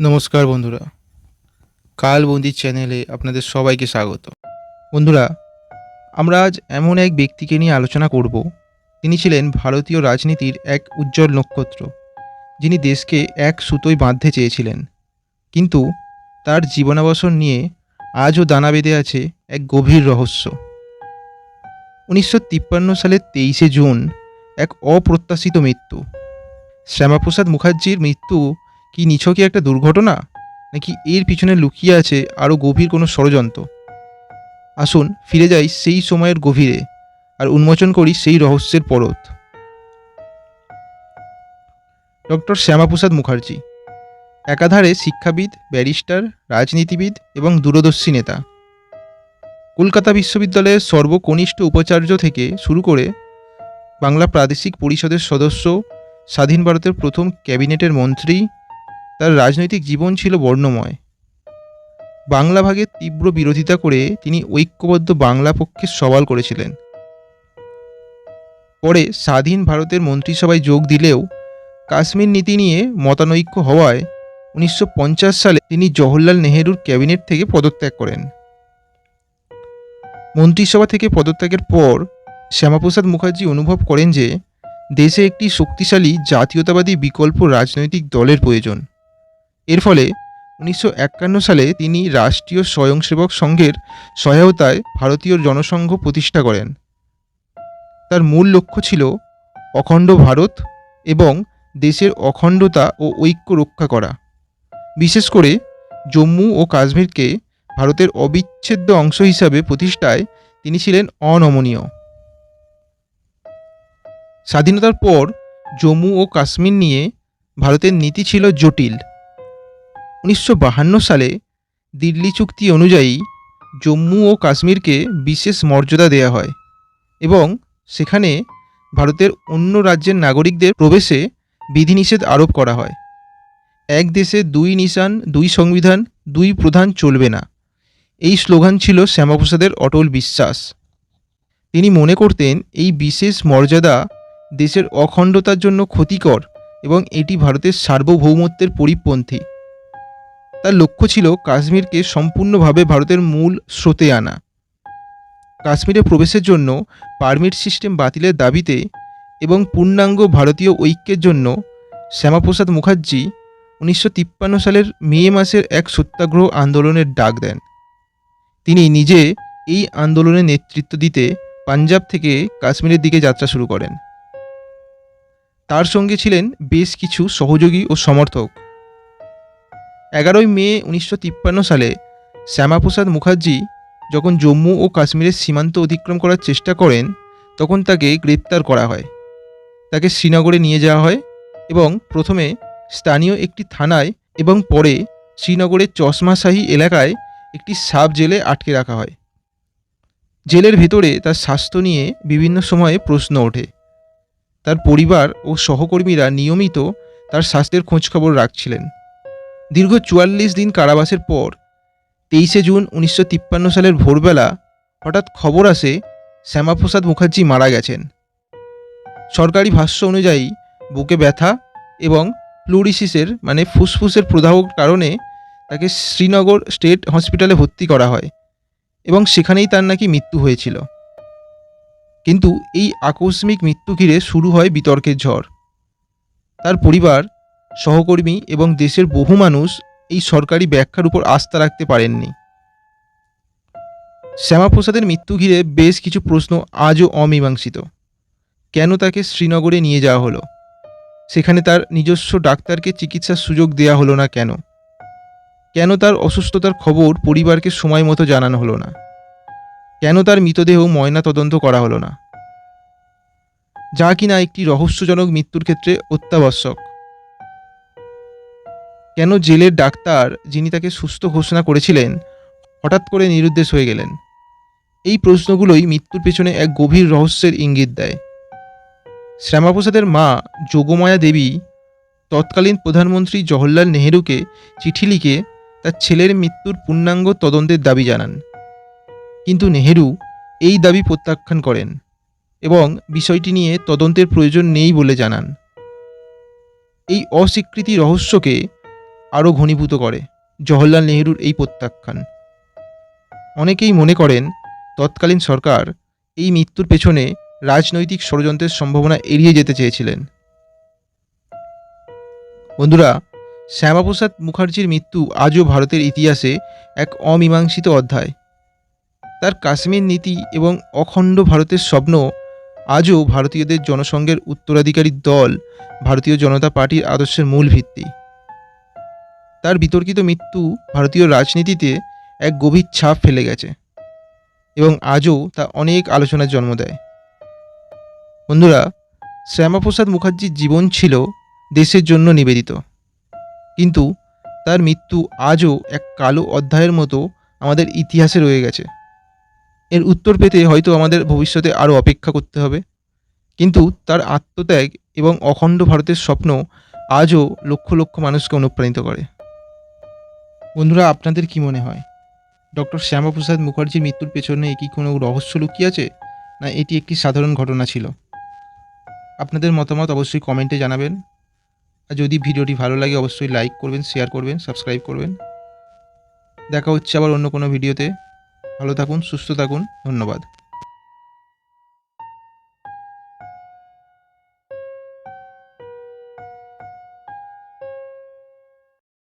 নমস্কার বন্ধুরা। কালবন্দি চ্যানেলে আপনাদের সবাইকে স্বাগত। বন্ধুরা, আমরা আজ এমন এক ব্যক্তিকে নিয়ে আলোচনা করব। তিনি ছিলেন ভারতীয় রাজনীতির এক উজ্জ্বল নক্ষত্র। যিনি দেশকে এক সুতোয় বাঁধতে চেয়েছিলেন। কিন্তু তার জীবনাবসর নিয়ে আজও দানা বেঁধে আছে এক গভীর রহস্য। উনিশশো তিপ্পান্ন সালের তেইশে জুন এক অপ্রত্যাশিত মৃত্যু। শ্যামাপ্রসাদ মুখার্জির মৃত্যু কি নিছকই একটা দুর্ঘটনা? নাকি এর পিছনে লুকিয়ে আছে আরও গভীর কোনো ষড়যন্ত্র? আসুন, ফিরে যাই সেই সময়ের গভীরে, আর উন্মোচন করি সেই রহস্যের পরত। ডক্টর শ্যামাপ্রসাদ মুখার্জি, একাধারে শিক্ষাবিদ, ব্যারিস্টার, রাজনীতিবিদ এবং দূরদর্শী নেতা। কলকাতা বিশ্ববিদ্যালয়ের সর্বকনিষ্ঠ উপাচার্য থেকে শুরু করে বাংলা প্রাদেশিক পরিষদের সদস্য, স্বাধীন ভারতের প্রথম ক্যাবিনেটের মন্ত্রী তার রাজনৈতিক জীবন ছিল বর্ণময়। বাংলা ভাগের তীব্র বিরোধিতা করে তিনি ঐক্যবদ্ধ বাংলা পক্ষে সওয়াল করেছিলেন। পরে স্বাধীন ভারতের মন্ত্রিসভায় যোগ দিলেও কাশ্মীর নীতি নিয়ে মতানৈক্য হওয়ায় উনিশশো পঞ্চাশ সালে তিনি জওহরলাল নেহেরুর ক্যাবিনেট থেকে পদত্যাগ করেন। মন্ত্রিসভা থেকে পদত্যাগের পর শ্যামাপ্রসাদ মুখার্জি অনুভব করেন যে দেশে একটি শক্তিশালী জাতীয়তাবাদী বিকল্প রাজনৈতিক দলের প্রয়োজন। এর ফলে উনিশশো একান্ন সালে তিনি রাষ্ট্রীয় স্বয়ংসেবক সংঘের সহায়তায় ভারতীয় জনসংঘ প্রতিষ্ঠা করেন। তার মূল লক্ষ্য ছিল অখণ্ড ভারত এবং দেশের অখণ্ডতা ও ঐক্য রক্ষা করা। বিশেষ করে জম্মু ও কাশ্মীরকে ভারতের অবিচ্ছেদ্য অংশ হিসাবে প্রতিষ্ঠায় তিনি ছিলেন অনমনীয়। স্বাধীনতার পর জম্মু ও কাশ্মীর নিয়ে ভারতের নীতি ছিল জটিল। উনিশশো সালে দিল্লি চুক্তি অনুযায়ী জম্মু ও কাশ্মীরকে বিশেষ মর্যাদা দেওয়া হয় এবং সেখানে ভারতের অন্য রাজ্যের নাগরিকদের প্রবেশে বিধিনিষেধ আরোপ করা হয়। এক দেশে দুই নিশান, দুই সংবিধান, দুই প্রধান চলবে না। এই স্লোগান ছিল শ্যামাপ্রসাদের অটল বিশ্বাস। তিনি মনে করতেন এই বিশেষ মর্যাদা দেশের অখণ্ডতার জন্য ক্ষতিকর এবং এটি ভারতের সার্বভৌমত্বের পরিপন্থী। তার লক্ষ্য ছিল কাশ্মীরকে সম্পূর্ণভাবে ভারতের মূল স্রোতে আনা। কাশ্মীরে প্রবেশের জন্য পারমিট সিস্টেম বাতিলের দাবিতে এবং পূর্ণাঙ্গ ভারতীয় ঐক্যের জন্য শ্যামাপ্রসাদ মুখার্জি উনিশশো তিপ্পান্ন সালের মে মাসের এক সত্যাগ্রহ আন্দোলনের ডাক দেন। তিনি নিজে এই আন্দোলনে নেতৃত্ব দিতে পাঞ্জাব থেকে কাশ্মীরের দিকে যাত্রা শুরু করেন। তার সঙ্গে ছিলেন বেশ কিছু সহযোগী ও সমর্থক। এগারোই মে উনিশশো তিপ্পান্ন সালে শ্যামাপ্রসাদ মুখার্জি যখন জম্মু ও কাশ্মীরের সীমান্ত অতিক্রম করার চেষ্টা করেন, তখন তাকে গ্রেপ্তার করা হয়। তাকে শ্রীনগরে নিয়ে যাওয়া হয় এবং প্রথমে স্থানীয় একটি থানায় এবং পরে শ্রীনগরের চশমাশাহী এলাকায় একটি সাব জেলে আটকে রাখা হয়। জেলের ভেতরে তার স্বাস্থ্য নিয়ে বিভিন্ন সময়ে প্রশ্ন ওঠে। তার পরিবার ও সহকর্মীরা নিয়মিত তার স্বাস্থ্যের খোঁজখবর রাখছিলেন। দীর্ঘ চুয়াল্লিশ দিন কারাবাসের পর, তেইশে জুন উনিশশো তিপ্পান্ন সালের ভোরবেলা হঠাৎ খবর আসে শ্যামাপ্রসাদ মুখার্জি মারা গেছেন। সরকারি ভাষ্য অনুযায়ী বুকে ব্যথা এবং প্লুরিসিসের মানে ফুসফুসের প্রদাহর কারণে তাকে শ্রীনগর স্টেট হসপিটালে ভর্তি করা হয় এবং সেখানেই তার নাকি মৃত্যু হয়েছিল। কিন্তু এই আকস্মিক মৃত্যু ঘিরে শুরু হয় বিতর্কের ঝড়। তার পরিবার সহকর্মী এবং দেশের বহু মানুষ এই সরকারি ব্যাখ্যার উপর আস্থা রাখতে পারেননি। শ্যামাপ্রসাদের মৃত্যু ঘিরে বেশ কিছু প্রশ্ন আজও অমীমাংসিত। কেন তাকে শ্রীনগরে নিয়ে যাওয়া হলো? সেখানে তার নিজস্ব ডাক্তারকে চিকিৎসার সুযোগ দেওয়া হলো না কেন? কেন তার অসুস্থতার খবর পরিবারকে সময় মতো জানানো হলো না? কেন তার মৃতদেহ ময়না তদন্ত করা হলো না? যা কিনা একটি রহস্যজনক মৃত্যুর ক্ষেত্রে অত্যাবশ্যক। কেন জেলের ডাক্তার যিনি তাকে সুস্থ ঘোষণা করেছিলেন, হঠাৎ করে নিরুদ্দেশ হয়ে গেলেন? এই প্রশ্নগুলোই মৃত্যুর পেছনে এক গভীর রহস্যের ইঙ্গিত দেয়। শ্যামাপ্রসাদের মা যোগমায়া দেবী তৎকালীন প্রধানমন্ত্রী জওহরলাল নেহেরুকে চিঠি লিখে তার ছেলের মৃত্যুর পূর্ণাঙ্গ তদন্তের দাবি জানান। কিন্তু নেহেরু এই দাবি প্রত্যাখ্যান করেন এবং বিষয়টি নিয়ে তদন্তের প্রয়োজন নেই বলে জানান। এই অস্বীকৃতি রহস্যকে আরও ঘনীভূত করে। জওহরলাল নেহরুর এই প্রত্যাখ্যান। অনেকেই মনে করেন, তৎকালীন সরকার এই মৃত্যুর পেছনে রাজনৈতিক ষড়যন্ত্রের সম্ভাবনা এড়িয়ে যেতে চেয়েছিলেন। বন্ধুরা, শ্যামাপ্রসাদ মুখার্জির মৃত্যু আজও ভারতের ইতিহাসে এক অমীমাংসিত অধ্যায়। তার কাশ্মীর নীতি এবং অখণ্ড ভারতের স্বপ্ন আজও ভারতীয়দের জনসংঘের উত্তরাধিকারী দল, ভারতীয় জনতা পার্টির আদর্শের মূল ভিত্তি। তার বিতর্কিত মৃত্যু ভারতীয় রাজনীতিতে এক গভীর ছাপ ফেলে গেছে এবং আজও তা অনেক আলোচনার জন্ম দেয়। বন্ধুরা, শ্যামাপ্রসাদ মুখার্জির জীবন ছিল দেশের জন্য নিবেদিত। কিন্তু তার মৃত্যু আজও এক কালো অধ্যায়ের মতো আমাদের ইতিহাসে রয়ে গেছে। এর উত্তর পেতে হয়তো আমাদের ভবিষ্যতে আরও অপেক্ষা করতে হবে। কিন্তু তার আত্মত্যাগ এবং অখণ্ড ভারতের স্বপ্ন আজও লক্ষ লক্ষ মানুষকে অনুপ্রাণিত করে। বন্ধুরা, আপনাদের কি মনে হয়? ডক্টর শ্যামাপ্রসাদ মুখার্জির মৃত্যুর পেছনে কি কোনো রহস্য লুকিয়ে আছে? না, এটি একটি সাধারণ ঘটনা ছিল? আপনাদের মতামত অবশ্যই কমেন্টে জানাবেন। আর যদি ভিডিওটি ভালো লাগে, অবশ্যই লাইক করবেন, শেয়ার করবেন, সাবস্ক্রাইব করবেন। দেখা হচ্ছে আবার অন্য কোনো ভিডিওতে। ভালো থাকুন, সুস্থ থাকুন। ধন্যবাদ।